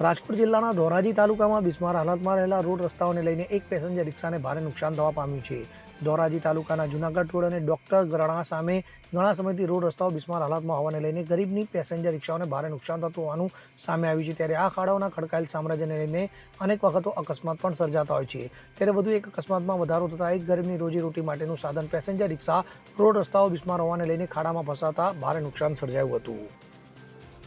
રાજકોટ જિલ્લાના ધોરાજી તાલુકામાં બિસ્માર હાલતમાં રહેલા રોડ રસ્તાઓને લઈને એક પેસેન્જર રિક્ષાને ભારે નુકસાન થવા પામ્યું છે. ધોરાજી તાલુકાના જુનાગઢ રોડ અને ડોક્ટર ગરણા સામે ઘણા સમયથી રોડ રસ્તાઓ બિસ્માર હાલતમાં હોવાને લઈને ગરીબની પેસેન્જર રિક્ષાઓને ભારે નુકસાન થતું હોવાનું સામે આવ્યું છે. ત્યારે આ ખાડાઓના ખડકાયેલ સામ્રાજ્યને લઈને અનેક વખતો અકસ્માત પણ સર્જાતા હોય છે. ત્યારે વધુ એક અકસ્માતમાં વધારો થતાં એક ગરીબની રોજીરોટી માટેનું સાધન પેસેન્જર રિક્ષા રોડ રસ્તાઓ બિસ્માર હોવાને લઈને ખાડામાં ફસાતા ભારે નુકસાન સર્જાયું હતું.